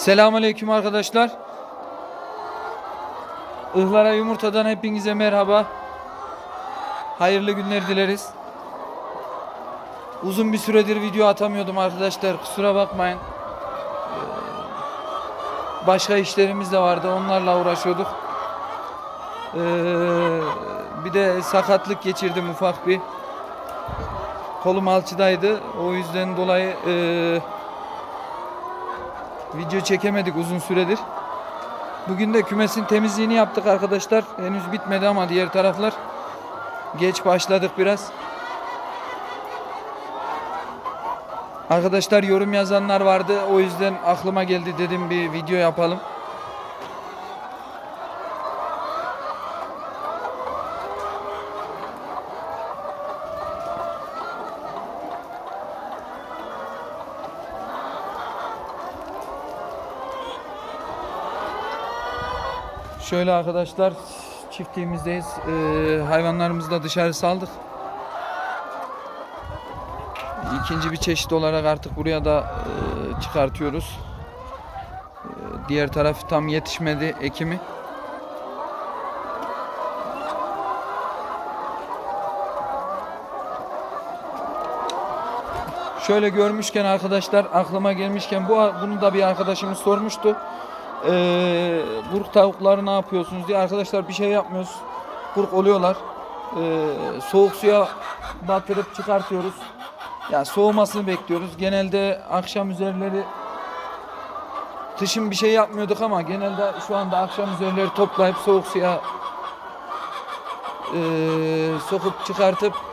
Selamünaleyküm arkadaşlar. Ihlara Yumurta'dan hepinize merhaba. Hayırlı günler dileriz. Uzun bir süredir video atamıyordum arkadaşlar. Kusura bakmayın. Ee, Başka işlerimiz de vardı. Onlarla uğraşıyorduk. Ee, Bir de sakatlık geçirdim ufak bir. Kolum alçıdaydı. O yüzden dolayı eee Video çekemedik uzun süredir. Bugün de kümesin temizliğini yaptık arkadaşlar. Henüz bitmedi ama diğer taraflar geç başladık biraz. Arkadaşlar yorum yazanlar vardı. O yüzden aklıma geldi dedim bir video yapalım. Şöyle arkadaşlar çiftliğimizdeyiz. Ee, hayvanlarımızı da dışarı saldık. İkinci bir çeşit olarak artık buraya da e, çıkartıyoruz. E, diğer taraf tam yetişmedi ekimi. Şöyle görmüşken arkadaşlar aklıma gelmişken bu bunu da bir arkadaşımız sormuştu. Ee, kurk tavukları ne yapıyorsunuz diye arkadaşlar bir şey yapmıyoruz. Kurk oluyorlar. Ee, soğuk suya batırıp çıkartıyoruz. Yani soğumasını bekliyoruz. Genelde akşam üzerleri kışın bir şey yapmıyorduk ama genelde şu anda akşam üzerleri toplayıp soğuk suya ee, sokup çıkartıp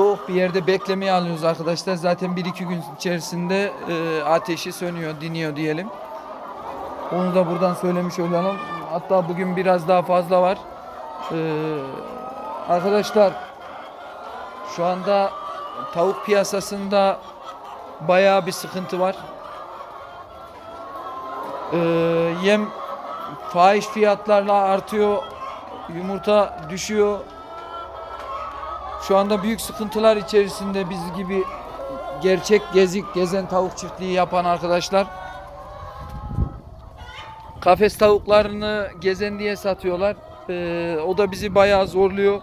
soğuk bir yerde beklemeye alıyoruz arkadaşlar. Zaten 1-2 gün içerisinde e, ateşi sönüyor, diniyor diyelim. Onu da buradan söylemiş olalım. Hatta bugün biraz daha fazla var. E, arkadaşlar şu anda tavuk piyasasında bayağı bir sıkıntı var. E, yem fahiş fiyatlarla artıyor. Yumurta düşüyor. Şu anda büyük sıkıntılar içerisinde biz gibi gerçek gezik gezen tavuk çiftliği yapan arkadaşlar. Kafes tavuklarını gezen diye satıyorlar. Ee, o da bizi bayağı zorluyor.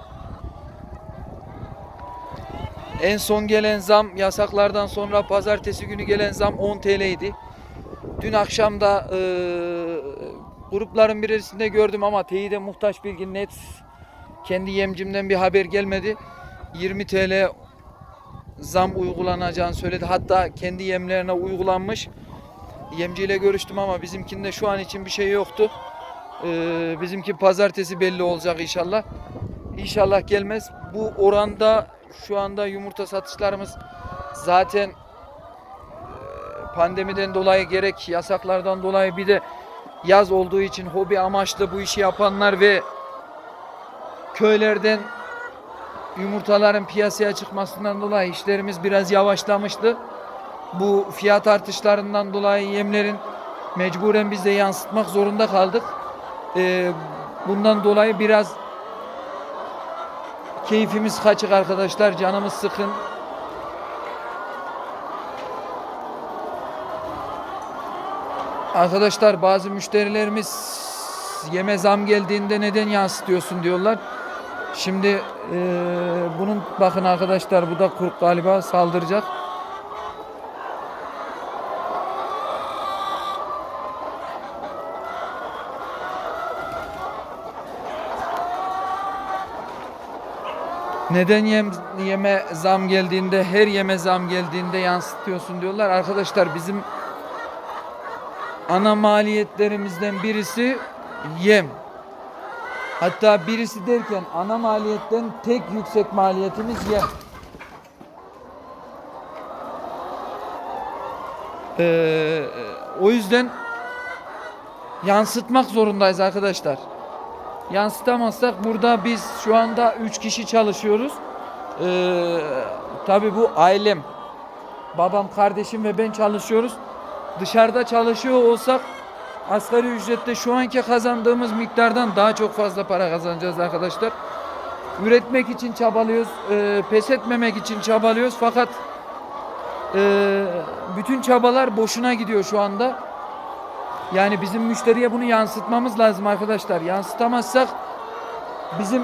En son gelen zam yasaklardan sonra pazartesi günü gelen zam 10 TL idi. Dün akşam da e, grupların birisinde gördüm ama teyide muhtaç bilgi net kendi yemcimden bir haber gelmedi. 20 TL zam uygulanacağını söyledi. Hatta kendi yemlerine uygulanmış. Yemciyle görüştüm ama bizimkinde şu an için bir şey yoktu. Ee, bizimki pazartesi belli olacak inşallah. İnşallah gelmez. Bu oranda şu anda yumurta satışlarımız zaten e, pandemiden dolayı gerek yasaklardan dolayı bir de yaz olduğu için hobi amaçlı bu işi yapanlar ve köylerden yumurtaların piyasaya çıkmasından dolayı işlerimiz biraz yavaşlamıştı. Bu fiyat artışlarından dolayı yemlerin mecburen biz de yansıtmak zorunda kaldık. Ee, bundan dolayı biraz keyfimiz kaçık arkadaşlar. Canımız sıkın. Arkadaşlar bazı müşterilerimiz yeme zam geldiğinde neden yansıtıyorsun diyorlar. Şimdi eee, bunun bakın arkadaşlar bu da kurt galiba saldıracak. Neden yem, yeme zam geldiğinde her yeme zam geldiğinde yansıtıyorsun diyorlar. Arkadaşlar bizim ana maliyetlerimizden birisi yem. Hatta birisi derken ana maliyetten tek yüksek maliyetimiz yem. Ee, o yüzden yansıtmak zorundayız arkadaşlar. Yansıtamazsak burada biz şu anda 3 kişi çalışıyoruz. Ee, tabii bu ailem. Babam, kardeşim ve ben çalışıyoruz. Dışarıda çalışıyor olsak asgari ücrette şu anki kazandığımız miktardan daha çok fazla para kazanacağız arkadaşlar. Üretmek için çabalıyoruz, e, pes etmemek için çabalıyoruz fakat Ee, bütün çabalar boşuna gidiyor şu anda. Yani bizim müşteriye bunu yansıtmamız lazım arkadaşlar. Yansıtamazsak bizim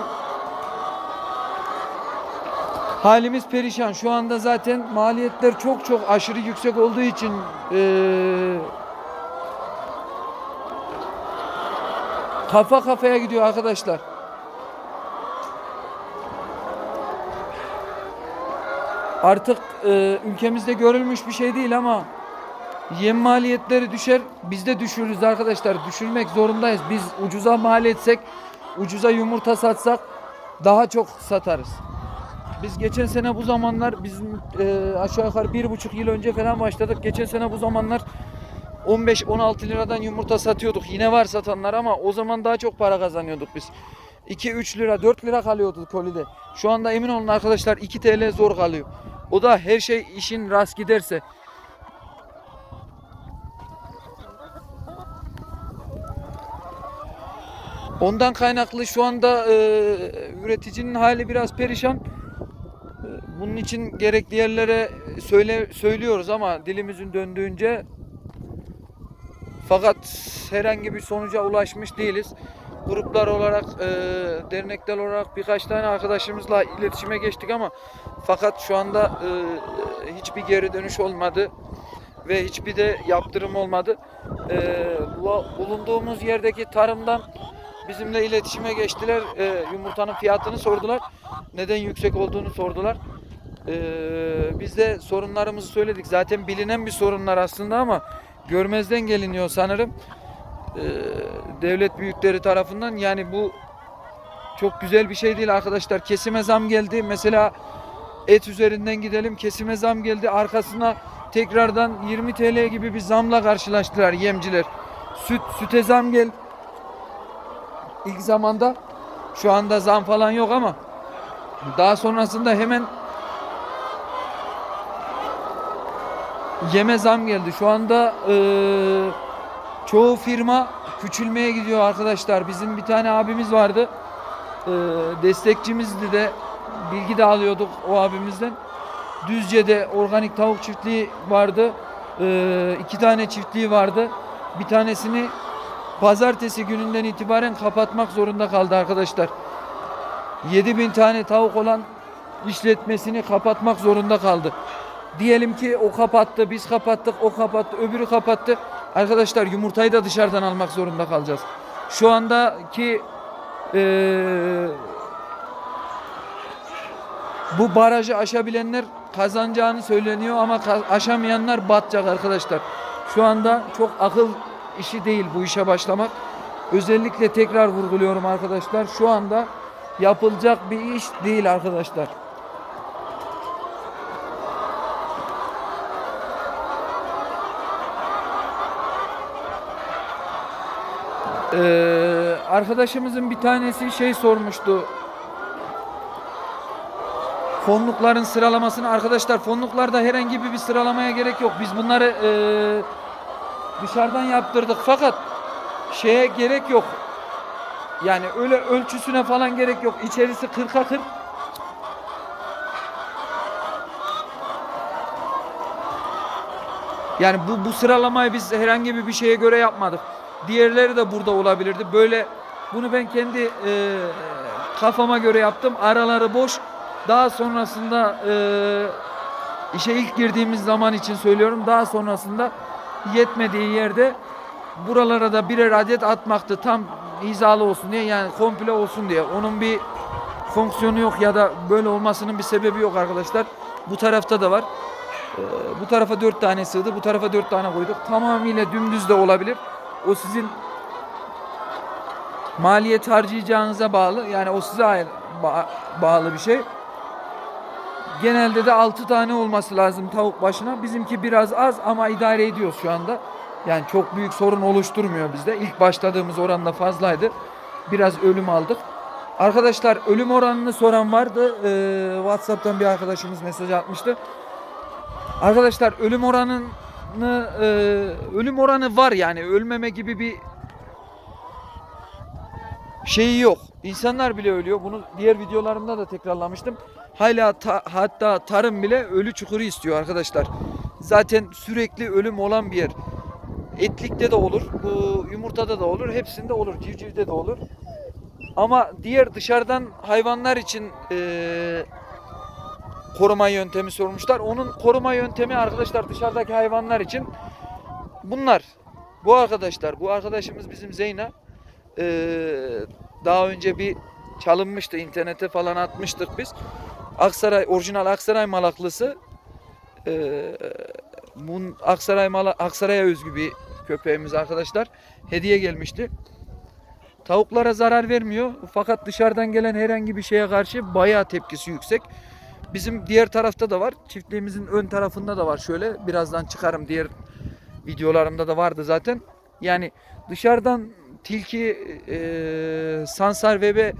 halimiz perişan. Şu anda zaten maliyetler çok çok aşırı yüksek olduğu için ee, kafa kafaya gidiyor arkadaşlar. Artık e, ülkemizde görülmüş bir şey değil ama yem maliyetleri düşer. Biz de düşürürüz arkadaşlar. Düşürmek zorundayız. Biz ucuza mal etsek, ucuza yumurta satsak daha çok satarız. Biz geçen sene bu zamanlar bizim e, aşağı yukarı bir buçuk yıl önce falan başladık. Geçen sene bu zamanlar 15-16 liradan yumurta satıyorduk. Yine var satanlar ama o zaman daha çok para kazanıyorduk biz. 2-3 lira 4 lira kalıyordu kolide. Şu anda emin olun arkadaşlar 2 TL zor kalıyor. O da her şey işin rast giderse. Ondan kaynaklı şu anda e, üreticinin hali biraz perişan. E, Bunun için gerekli yerlere söyle söylüyoruz ama dilimizin döndüğünce fakat herhangi bir sonuca ulaşmış değiliz. Gruplar olarak, e, dernekler olarak birkaç tane arkadaşımızla iletişime geçtik ama fakat şu anda e, hiçbir geri dönüş olmadı ve hiçbir de yaptırım olmadı. E, bu- bulunduğumuz yerdeki tarımdan bizimle iletişime geçtiler. E, yumurtanın fiyatını sordular. Neden yüksek olduğunu sordular. E, biz de sorunlarımızı söyledik. Zaten bilinen bir sorunlar aslında ama görmezden geliniyor sanırım. E, devlet büyükleri tarafından yani bu çok güzel bir şey değil arkadaşlar. Kesime zam geldi. Mesela et üzerinden gidelim. Kesime zam geldi. Arkasına tekrardan 20 TL gibi bir zamla karşılaştılar yemciler. Süt süte zam gel. İlk zamanda şu anda zam falan yok ama daha sonrasında hemen yeme zam geldi. Şu anda eee, çoğu firma küçülmeye gidiyor arkadaşlar. Bizim bir tane abimiz vardı. Eee, destekçimizdi de bilgi de alıyorduk o abimizden. Düzce'de organik tavuk çiftliği vardı. Eee iki tane çiftliği vardı. Bir tanesini pazartesi gününden itibaren kapatmak zorunda kaldı arkadaşlar. 7000 tane tavuk olan işletmesini kapatmak zorunda kaldı. Diyelim ki o kapattı, biz kapattık, o kapattı, öbürü kapattı. Arkadaşlar yumurtayı da dışarıdan almak zorunda kalacağız. Şu andaki eee, bu barajı aşabilenler kazanacağını söyleniyor ama aşamayanlar batacak arkadaşlar. Şu anda çok akıl işi değil bu işe başlamak. Özellikle tekrar vurguluyorum arkadaşlar. Şu anda yapılacak bir iş değil arkadaşlar. Ee, arkadaşımızın bir tanesi şey sormuştu. Fonlukların sıralamasını arkadaşlar fonluklarda herhangi bir sıralamaya gerek yok. Biz bunları eee, dışarıdan yaptırdık fakat şeye gerek yok. Yani öyle ölçüsüne falan gerek yok. İçerisi 40'a 40. Yani bu, bu sıralamayı biz herhangi bir şeye göre yapmadık. Diğerleri de burada olabilirdi. Böyle bunu ben kendi eee, kafama göre yaptım. Araları boş. Daha sonrasında eee, işe ilk girdiğimiz zaman için söylüyorum. Daha sonrasında yetmediği yerde buralara da birer adet atmaktı. Tam hizalı olsun diye yani komple olsun diye. Onun bir fonksiyonu yok ya da böyle olmasının bir sebebi yok arkadaşlar. Bu tarafta da var. Ee, bu tarafa dört tane sığdı. Bu tarafa dört tane koyduk. Tamamıyla dümdüz de olabilir. O sizin maliyet harcayacağınıza bağlı. Yani o size bağlı bir şey. Genelde de 6 tane olması lazım tavuk başına. Bizimki biraz az ama idare ediyoruz şu anda. Yani çok büyük sorun oluşturmuyor bizde. İlk başladığımız oranla fazlaydı. Biraz ölüm aldık. Arkadaşlar ölüm oranını soran vardı. Ee, WhatsApp'tan bir arkadaşımız mesaj atmıştı. Arkadaşlar ölüm oranını e, ölüm oranı var yani ölmeme gibi bir şeyi yok. İnsanlar bile ölüyor. Bunu diğer videolarımda da tekrarlamıştım. hala ta- hatta tarım bile ölü çukuru istiyor arkadaşlar. Zaten sürekli ölüm olan bir yer. Etlikte de olur, bu yumurtada da olur, hepsinde olur, civcivde de olur. Ama diğer dışarıdan hayvanlar için eee, koruma yöntemi sormuşlar. Onun koruma yöntemi arkadaşlar dışarıdaki hayvanlar için bunlar. Bu arkadaşlar, bu arkadaşımız bizim Zeyna. Eee, daha önce bir çalınmıştı, internete falan atmıştık biz. Aksaray, orijinal Aksaray malaklısı. Eee Bun Aksaray mala, Aksaray'a özgü bir köpeğimiz arkadaşlar. Hediye gelmişti. Tavuklara zarar vermiyor fakat dışarıdan gelen herhangi bir şeye karşı bayağı tepkisi yüksek. Bizim diğer tarafta da var. Çiftliğimizin ön tarafında da var şöyle. Birazdan çıkarım diğer videolarımda da vardı zaten. Yani dışarıdan tilki, eee, sansar ve be,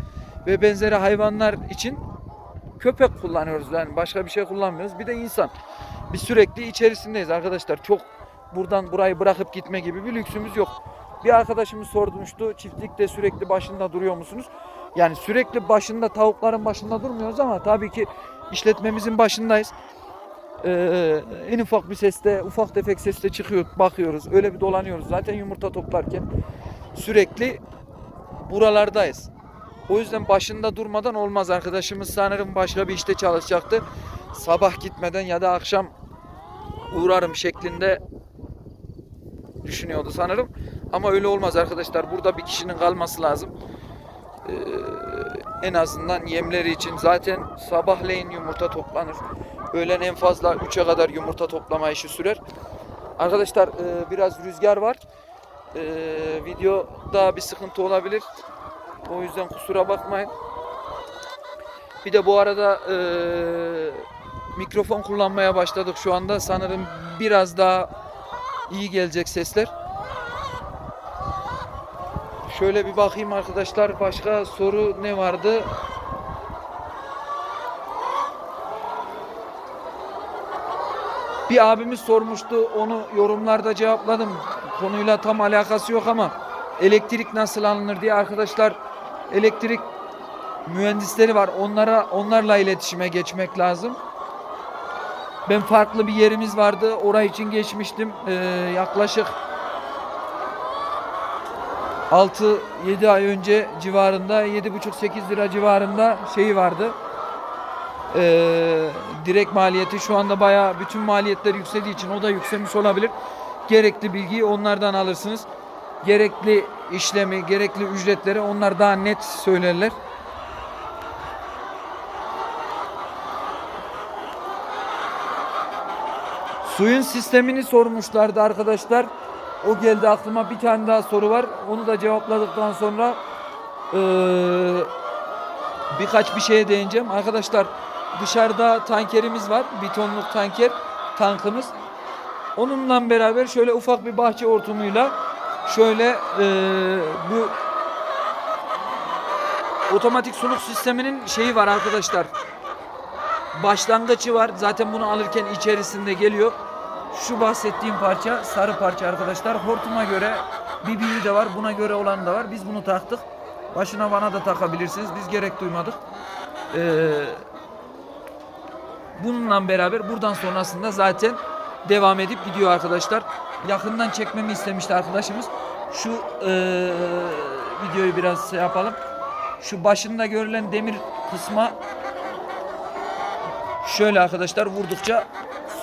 ve benzeri hayvanlar için köpek kullanıyoruz. Yani başka bir şey kullanmıyoruz. Bir de insan. Biz sürekli içerisindeyiz arkadaşlar. Çok buradan burayı bırakıp gitme gibi bir lüksümüz yok. Bir arkadaşımız sormuştu. Çiftlikte sürekli başında duruyor musunuz? Yani sürekli başında tavukların başında durmuyoruz ama tabii ki işletmemizin başındayız. Ee, en ufak bir seste, ufak tefek seste çıkıyor, bakıyoruz. Öyle bir dolanıyoruz. Zaten yumurta toplarken sürekli buralardayız. O yüzden başında durmadan olmaz. Arkadaşımız sanırım başka bir işte çalışacaktı. Sabah gitmeden ya da akşam uğrarım şeklinde düşünüyordu sanırım. Ama öyle olmaz arkadaşlar. Burada bir kişinin kalması lazım. Ee, en azından yemleri için zaten sabahleyin yumurta toplanır. Öğlen en fazla 3'e kadar yumurta toplama işi sürer. Arkadaşlar e, biraz rüzgar var. E, videoda bir sıkıntı olabilir. O yüzden kusura bakmayın. Bir de bu arada e, mikrofon kullanmaya başladık şu anda. Sanırım biraz daha iyi gelecek sesler. Şöyle bir bakayım arkadaşlar. Başka soru ne vardı? Bir abimiz sormuştu. Onu yorumlarda cevapladım. Konuyla tam alakası yok ama elektrik nasıl alınır diye arkadaşlar elektrik mühendisleri var. Onlara onlarla iletişime geçmek lazım. Ben farklı bir yerimiz vardı. Oraya için geçmiştim. Ee, yaklaşık 6-7 ay önce civarında 7,5-8 lira civarında şeyi vardı. Ee, direkt maliyeti şu anda bayağı bütün maliyetler yükseldiği için o da yükselmiş olabilir. Gerekli bilgiyi onlardan alırsınız. Gerekli işlemi, gerekli ücretleri onlar daha net söylerler. Suyun sistemini sormuşlardı arkadaşlar. O geldi aklıma bir tane daha soru var. Onu da cevapladıktan sonra eee, birkaç bir şeye değineceğim. Arkadaşlar dışarıda tankerimiz var. Bir tonluk tanker tankımız. Onunla beraber şöyle ufak bir bahçe ortamıyla şöyle eee, bu otomatik suluk sisteminin şeyi var arkadaşlar. Başlangıcı var. Zaten bunu alırken içerisinde geliyor. Şu bahsettiğim parça sarı parça arkadaşlar. Hortuma göre bir büyüğü de var. Buna göre olan da var. Biz bunu taktık. Başına vana da takabilirsiniz. Biz gerek duymadık. Ee, bununla beraber buradan sonrasında zaten devam edip gidiyor arkadaşlar. Yakından çekmemi istemişti arkadaşımız. Şu ee, videoyu biraz şey yapalım. Şu başında görülen demir kısma Şöyle arkadaşlar vurdukça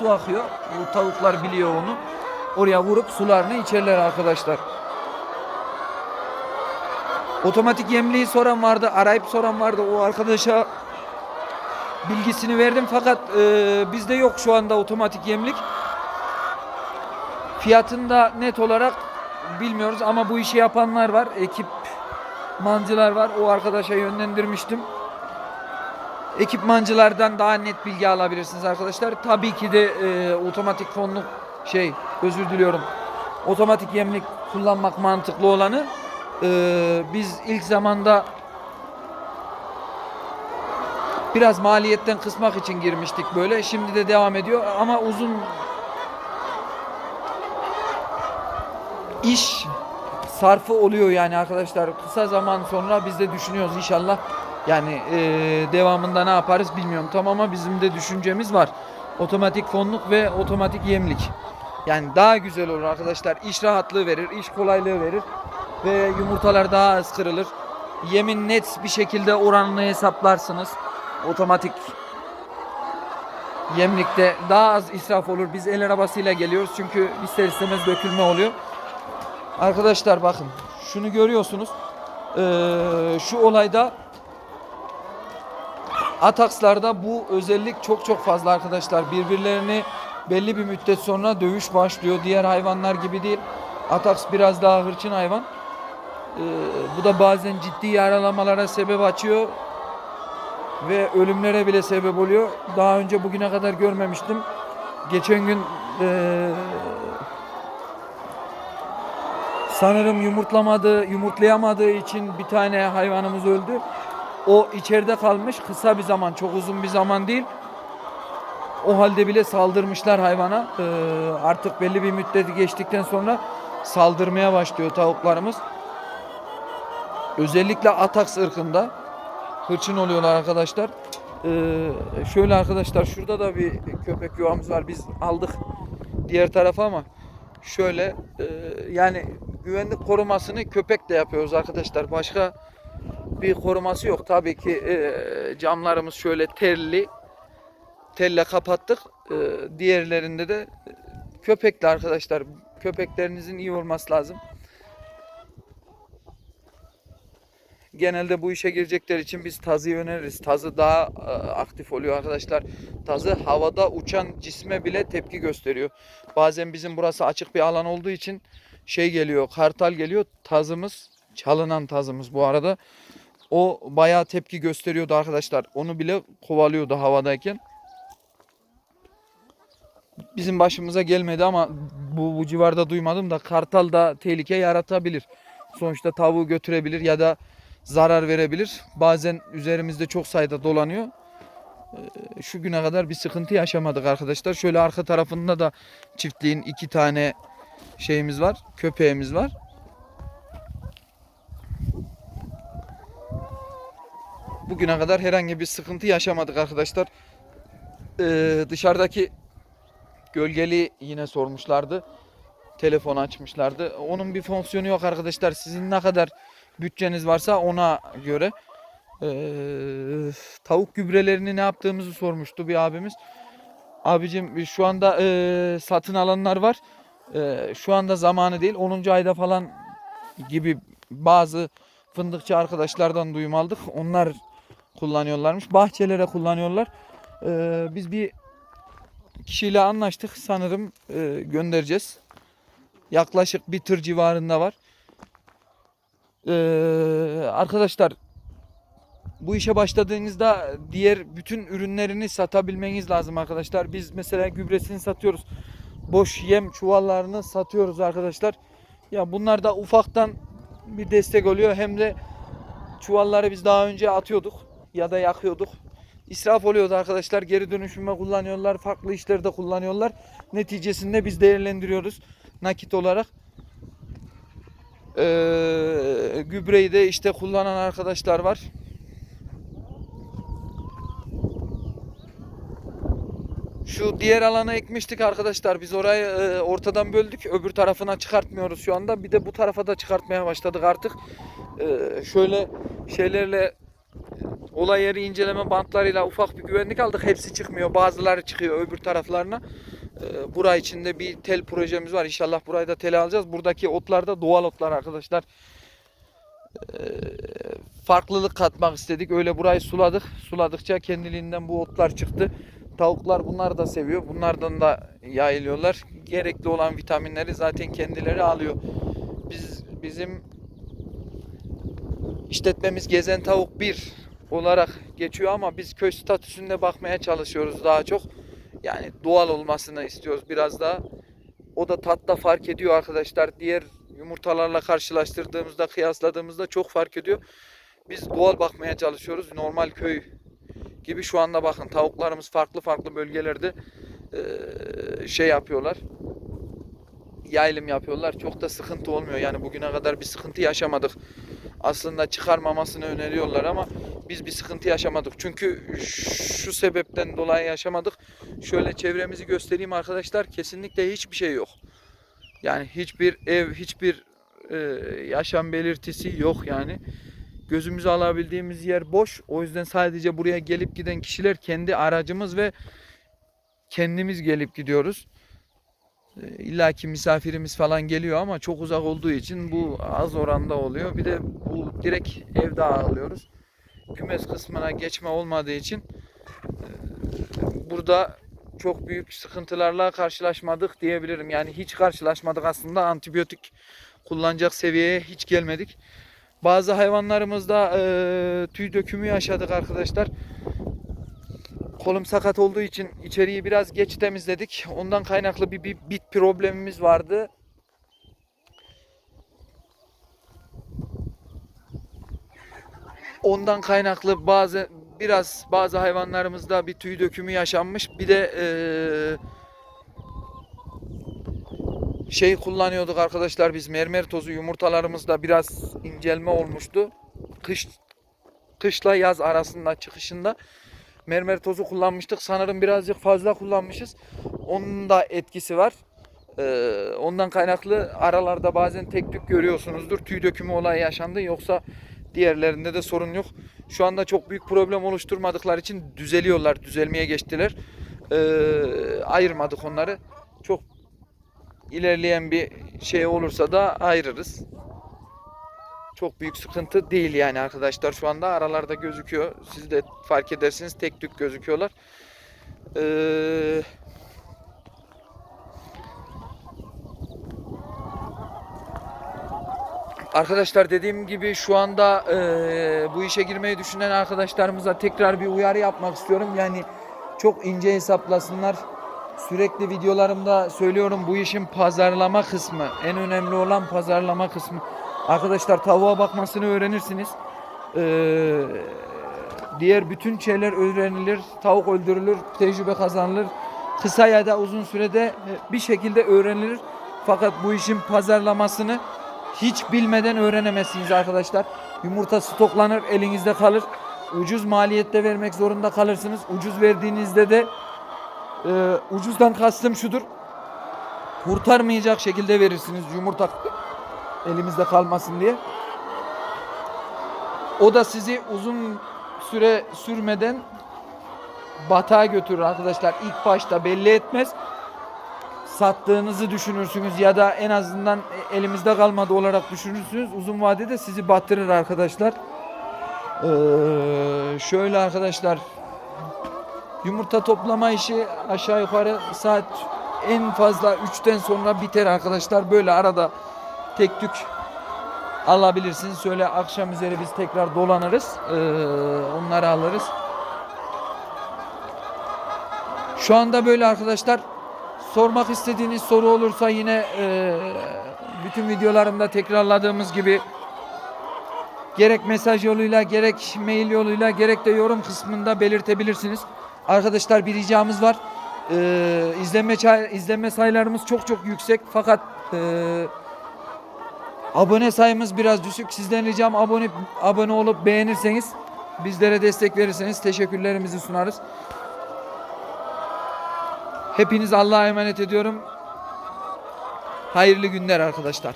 su akıyor. Bu tavuklar biliyor onu. Oraya vurup sularını içerler arkadaşlar. Otomatik yemliği soran vardı, arayıp soran vardı. O arkadaşa bilgisini verdim fakat e, bizde yok şu anda otomatik yemlik. Fiyatını da net olarak bilmiyoruz ama bu işi yapanlar var. Ekip mancılar var. O arkadaşa yönlendirmiştim ekipmancılardan daha net bilgi alabilirsiniz arkadaşlar. Tabii ki de e, otomatik fonluk şey özür diliyorum. Otomatik yemlik kullanmak mantıklı olanı. E, biz ilk zamanda biraz maliyetten kısmak için girmiştik böyle. Şimdi de devam ediyor ama uzun iş sarfı oluyor yani arkadaşlar. Kısa zaman sonra biz de düşünüyoruz inşallah Yani e, devamında ne yaparız bilmiyorum tam ama bizim de düşüncemiz var. Otomatik fonluk ve otomatik yemlik. Yani daha güzel olur arkadaşlar. İş rahatlığı verir, iş kolaylığı verir ve yumurtalar daha az kırılır. Yemin net bir şekilde oranını hesaplarsınız. Otomatik yemlikte daha az israf olur. Biz el arabasıyla geliyoruz çünkü ister istemez dökülme oluyor. Arkadaşlar bakın şunu görüyorsunuz. Ee, şu olayda Atakslarda bu özellik çok çok fazla arkadaşlar. Birbirlerini belli bir müddet sonra dövüş başlıyor. Diğer hayvanlar gibi değil. Ataks biraz daha hırçın hayvan. Ee, bu da bazen ciddi yaralamalara sebep açıyor ve ölümlere bile sebep oluyor. Daha önce bugüne kadar görmemiştim. Geçen gün ee, sanırım yumurtlamadığı, yumurtlayamadığı için bir tane hayvanımız öldü. O içeride kalmış kısa bir zaman, çok uzun bir zaman değil. O halde bile saldırmışlar hayvana. Ee, artık belli bir müddeti geçtikten sonra saldırmaya başlıyor tavuklarımız. Özellikle Ataks ırkında hırçın oluyorlar arkadaşlar. Ee, şöyle arkadaşlar şurada da bir köpek yuvamız var. Biz aldık diğer tarafa ama şöyle e, yani güvenlik korumasını köpekle yapıyoruz arkadaşlar. Başka bir koruması yok. Tabii ki e, camlarımız şöyle telli. Telle kapattık. E, diğerlerinde de köpekle arkadaşlar. Köpeklerinizin iyi olması lazım. Genelde bu işe girecekler için biz tazıyı öneririz. Tazı daha e, aktif oluyor arkadaşlar. Tazı havada uçan cisme bile tepki gösteriyor. Bazen bizim burası açık bir alan olduğu için şey geliyor, kartal geliyor. Tazımız, çalınan tazımız bu arada. O bayağı tepki gösteriyordu arkadaşlar. Onu bile kovalıyordu havadayken. Bizim başımıza gelmedi ama bu, bu civarda duymadım da kartal da tehlike yaratabilir. Sonuçta tavuğu götürebilir ya da zarar verebilir. Bazen üzerimizde çok sayıda dolanıyor. Ee, Şu güne kadar bir sıkıntı yaşamadık arkadaşlar. Şöyle arka tarafında da çiftliğin iki tane şeyimiz var. Köpeğimiz var. Bugüne kadar herhangi bir sıkıntı yaşamadık arkadaşlar. Ee, dışarıdaki gölgeli yine sormuşlardı. Telefon açmışlardı. Onun bir fonksiyonu yok arkadaşlar. Sizin ne kadar bütçeniz varsa ona göre. Ee, tavuk gübrelerini ne yaptığımızı sormuştu bir abimiz. Abicim şu anda e, satın alanlar var. E, şu anda zamanı değil. 10. ayda falan gibi bazı fındıkçı arkadaşlardan duyum aldık. Onlar kullanıyorlarmış. Bahçelere kullanıyorlar. Ee, biz bir kişiyle anlaştık. Sanırım e, göndereceğiz. Yaklaşık bir tır civarında var. Ee, arkadaşlar bu işe başladığınızda diğer bütün ürünlerini satabilmeniz lazım arkadaşlar. Biz mesela gübresini satıyoruz. Boş yem çuvallarını satıyoruz arkadaşlar. Ya bunlar da ufaktan bir destek oluyor. Hem de çuvalları biz daha önce atıyorduk ya da yakıyorduk. İsraf oluyordu arkadaşlar. Geri dönüşüme kullanıyorlar. Farklı işlerde kullanıyorlar. Neticesinde biz değerlendiriyoruz nakit olarak. Ee, gübreyi de işte kullanan arkadaşlar var. Şu diğer alana ekmiştik arkadaşlar. Biz orayı e, ortadan böldük. Öbür tarafına çıkartmıyoruz şu anda. Bir de bu tarafa da çıkartmaya başladık artık. E, şöyle şeylerle olay yeri inceleme bantlarıyla ufak bir güvenlik aldık. Hepsi çıkmıyor. Bazıları çıkıyor öbür taraflarına. E, içinde bir tel projemiz var. İnşallah burayı da tel alacağız. Buradaki otlar da doğal otlar arkadaşlar. E, farklılık katmak istedik. Öyle burayı suladık. Suladıkça kendiliğinden bu otlar çıktı. Tavuklar bunlar da seviyor. Bunlardan da yayılıyorlar. Gerekli olan vitaminleri zaten kendileri alıyor. Biz bizim işletmemiz Gezen Tavuk 1 olarak geçiyor ama biz köy statüsünde bakmaya çalışıyoruz daha çok. Yani doğal olmasını istiyoruz biraz daha. O da tatta fark ediyor arkadaşlar. Diğer yumurtalarla karşılaştırdığımızda, kıyasladığımızda çok fark ediyor. Biz doğal bakmaya çalışıyoruz. Normal köy gibi şu anda bakın tavuklarımız farklı farklı bölgelerde şey yapıyorlar. Yaylım yapıyorlar. Çok da sıkıntı olmuyor. Yani bugüne kadar bir sıkıntı yaşamadık. Aslında çıkarmamasını öneriyorlar ama biz bir sıkıntı yaşamadık. Çünkü şu sebepten dolayı yaşamadık. Şöyle çevremizi göstereyim arkadaşlar. Kesinlikle hiçbir şey yok. Yani hiçbir ev, hiçbir e, yaşam belirtisi yok yani. Gözümüzü alabildiğimiz yer boş. O yüzden sadece buraya gelip giden kişiler kendi aracımız ve kendimiz gelip gidiyoruz. E, İlla ki misafirimiz falan geliyor ama çok uzak olduğu için bu az oranda oluyor. Bir de bu direkt evde ağırlıyoruz. Kümes kısmına geçme olmadığı için e, burada çok büyük sıkıntılarla karşılaşmadık diyebilirim. Yani hiç karşılaşmadık aslında antibiyotik kullanacak seviyeye hiç gelmedik. Bazı hayvanlarımızda e, tüy dökümü yaşadık arkadaşlar. Kolum sakat olduğu için içeriği biraz geç temizledik. Ondan kaynaklı bir, bir bit problemimiz vardı. Ondan kaynaklı bazı biraz bazı hayvanlarımızda bir tüy dökümü yaşanmış. Bir de eee, şey kullanıyorduk arkadaşlar biz mermer tozu yumurtalarımızda biraz incelme olmuştu. Kış kışla yaz arasında çıkışında mermer tozu kullanmıştık. Sanırım birazcık fazla kullanmışız. Onun da etkisi var. Ee, ondan kaynaklı aralarda bazen tek tük görüyorsunuzdur. Tüy dökümü olayı yaşandı. Yoksa diğerlerinde de sorun yok. Şu anda çok büyük problem oluşturmadıkları için düzeliyorlar. Düzelmeye geçtiler. Ee, ayırmadık onları. Çok ilerleyen bir şey olursa da ayırırız. Çok büyük sıkıntı değil yani arkadaşlar şu anda aralarda gözüküyor. Siz de fark edersiniz tek tük gözüküyorlar. Ee, Arkadaşlar dediğim gibi şu anda eee, bu işe girmeyi düşünen arkadaşlarımıza tekrar bir uyarı yapmak istiyorum. Yani çok ince hesaplasınlar. Sürekli videolarımda söylüyorum bu işin pazarlama kısmı. En önemli olan pazarlama kısmı. Arkadaşlar tavuğa bakmasını öğrenirsiniz. Eee, diğer bütün şeyler öğrenilir. Tavuk öldürülür, tecrübe kazanılır. Kısa ya da uzun sürede bir şekilde öğrenilir. Fakat bu işin pazarlamasını hiç bilmeden öğrenemezsiniz arkadaşlar. Yumurta stoklanır, elinizde kalır. Ucuz maliyette vermek zorunda kalırsınız. Ucuz verdiğinizde de e, ucuzdan kastım şudur. Kurtarmayacak şekilde verirsiniz yumurta elimizde kalmasın diye. O da sizi uzun süre sürmeden batağa götürür arkadaşlar. İlk başta belli etmez sattığınızı düşünürsünüz ya da en azından elimizde kalmadı olarak düşünürsünüz. Uzun vadede sizi batırır arkadaşlar. Ee, şöyle arkadaşlar yumurta toplama işi aşağı yukarı saat en fazla 3'ten sonra biter arkadaşlar. Böyle arada tek tük alabilirsiniz. Şöyle akşam üzeri biz tekrar dolanırız. Ee, onları alırız. Şu anda böyle arkadaşlar. Sormak istediğiniz soru olursa yine e, bütün videolarımda tekrarladığımız gibi gerek mesaj yoluyla gerek mail yoluyla gerek de yorum kısmında belirtebilirsiniz. Arkadaşlar bir ricamız var. E, izlenme, izlenme sayılarımız çok çok yüksek fakat e, abone sayımız biraz düşük. Sizden ricam abone abone olup beğenirseniz bizlere destek verirseniz teşekkürlerimizi sunarız. Hepiniz Allah'a emanet ediyorum. Hayırlı günler arkadaşlar.